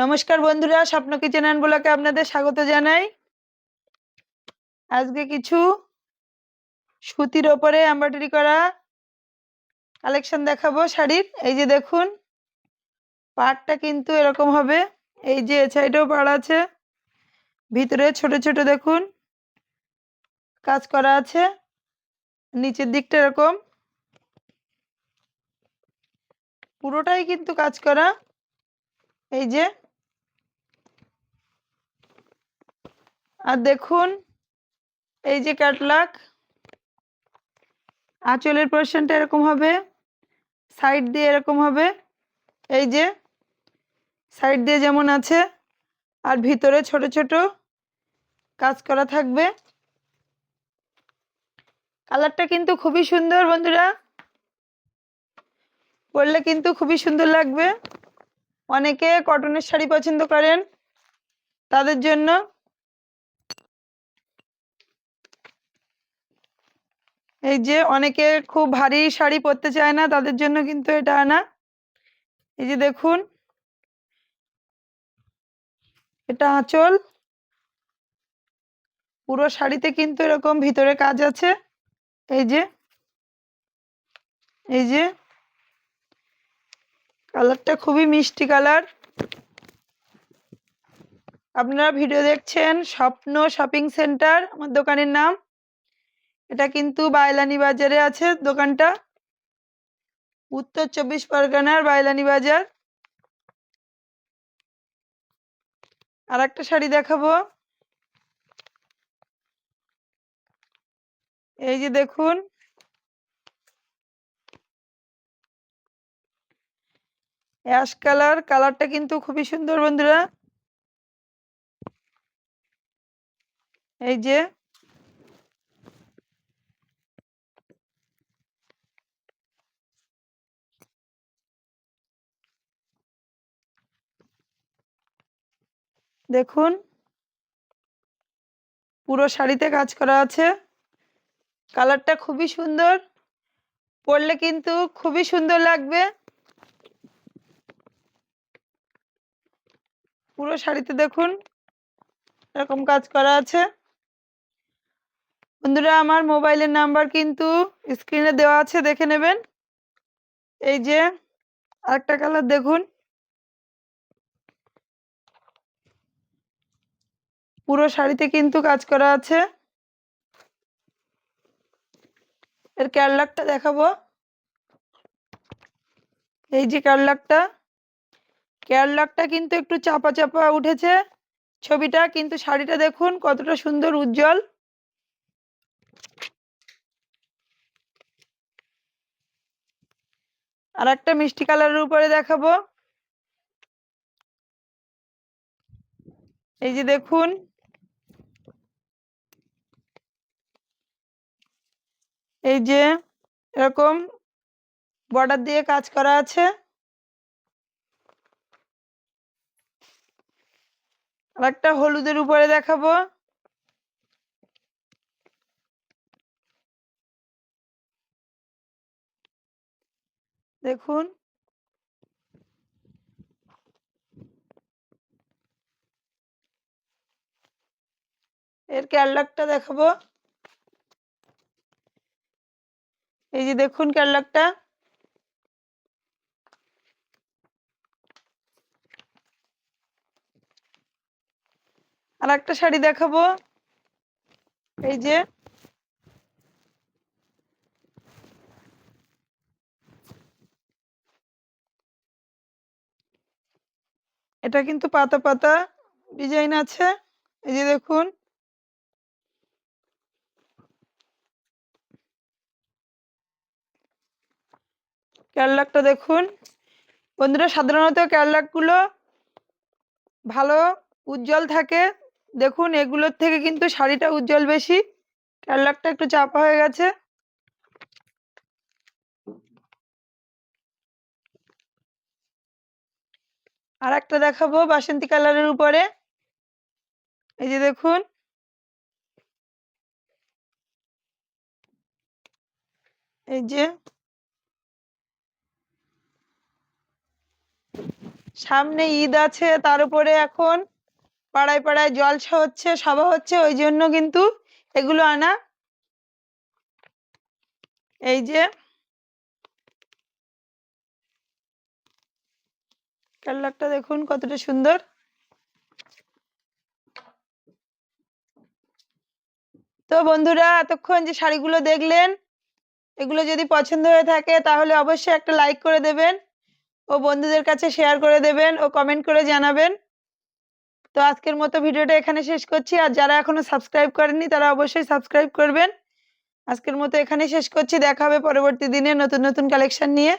নমস্কার বন্ধুরা, স্বপ্ন কিচেন অ্যান্ড ব্লকে আপনাদের স্বাগত জানাই। আজকে কিছু সুতির ওপরে এমব্রয়ডারি করা কালেকশন দেখাবো শাড়ির। এই যে দেখুন, পাড়টা কিন্তু এরকম হবে। এই যে সাইডেও পাড় আছে। ভিতরে ছোট ছোট দেখুন, কাজ করা আছে। নিচের দিকটা এরকম। পুরোটাই কিন্তু কাজ করা। এই যে আর দেখুন, এই যে ক্যাটলাক, আঁচলের পোর্শনটা এরকম হবে সাইড দিয়ে এরকম হবে, এই যে সাইড দিয়ে যেমন আছে, আর ভিতরে ছোট ছোট কাজ করা থাকবে। কালারটা কিন্তু খুবই সুন্দর বন্ধুরা। পরলে কিন্তু খুবই সুন্দর লাগবে। অনেকে কটনের শাড়ি পছন্দ করেন, তাদের জন্য এই যে অনেকে খুব ভারী শাড়ি পরতে চায় না, তাদের জন্য কিন্তু এটা আনা এই যে দেখুন। এটা আঁচল। পুরো শাড়িতে কিন্তু এরকম ভিতরে কাজ আছে। এই যে। এই যে। কালারটা খুবই মিষ্টি কালার। আপনারা ভিডিও দেখছেন স্বপ্ন শপিং সেন্টার, আমার দোকানের নাম। এটা কিন্তু বাইলানি বাজারে আছে দোকানটা। উত্তর চব্বিশ পরগনার বাইলানি বাজার। আর একটা শাড়ি দেখাবো। এই যে দেখুন। অ্যাশ কালার, কালারটা কিন্তু খুবই সুন্দর বন্ধুরা। এই যে দেখুন। পুরো শাড়িতে কাজ করা আছে। কালারটা খুবই সুন্দর। পরলে কিন্তু খুবই সুন্দর লাগবে। পুরো শাড়িতে দেখুন, এরকম কাজ করা আছে। বন্ধুরা, আমার মোবাইলের নাম্বার কিন্তু স্ক্রিনে দেওয়া আছে, দেখে নেবেন। এই যে আরেকটা কালার দেখুন। পুরো শাড়িতে কিন্তু কাজ করা আছে। এর ক্যারলাকটা দেখাবো। এই যে ক্যারলাকটা ক্যারলাকটা কিন্তু একটু চাপা চাপা উঠেছে ছবিটা, কিন্তু শাড়িটা দেখুন কতটা সুন্দর, উজ্জ্বল। আর একটা মিষ্টি কালারের উপরে দেখাবো। এই যে দেখুন। এই যে, এরকম বর্ডার দিয়ে কাজ করা আছে। আর একটা হলুদের উপরে দেখাবো। দেখুন। এর ক্যারলাকটা দেখাবো। এই যে দেখুন ক্যারলাকটা আর একটা শাড়ি দেখাবো। এই যে। এটা কিন্তু পাতা পাতা ডিজাইন আছে। এই যে দেখুন। ক্যারলাকটা দেখুন। বন্ধুরা, সাধারণত ক্যারলাকগুলো ভালো, উজ্জ্বল থাকে। দেখুন, এগুলোর থেকে কিন্তু শাড়িটা উজ্জ্বল বেশি। ক্যারলাকটা একটু চাপা হয়ে গেছে। আর একটা দেখাবো বাসন্তী কালারের উপরে। এই যে দেখুন। এই যে সামনে ঈদ আছে, তার উপরে এখন পাড়ায় পাড়ায় জলসা হচ্ছে, সভা হচ্ছে, ওই জন্য কিন্তু এগুলো আনা। এই যে ক্যাটলগটা দেখুন কতটা সুন্দর। তো বন্ধুরা, এতক্ষণ যে শাড়িগুলো দেখলেন, এগুলো যদি পছন্দ হয়ে থাকে, তাহলে অবশ্যই একটা লাইক করে দেবেন। ও বন্ধুদের কাছে শেয়ার করে দেবেন, ও কমেন্ট করে জানাবেন। তো আজকের মতো ভিডিওটা এখানে শেষ করছি। আর যারা এখনও সাবস্ক্রাইব করেননি, তারা অবশ্যই সাবস্ক্রাইব করবেন। আজকের মতো এখানে শেষ করছি। দেখা হবে পরবর্তী দিনে নতুন নতুন কালেকশন নিয়ে।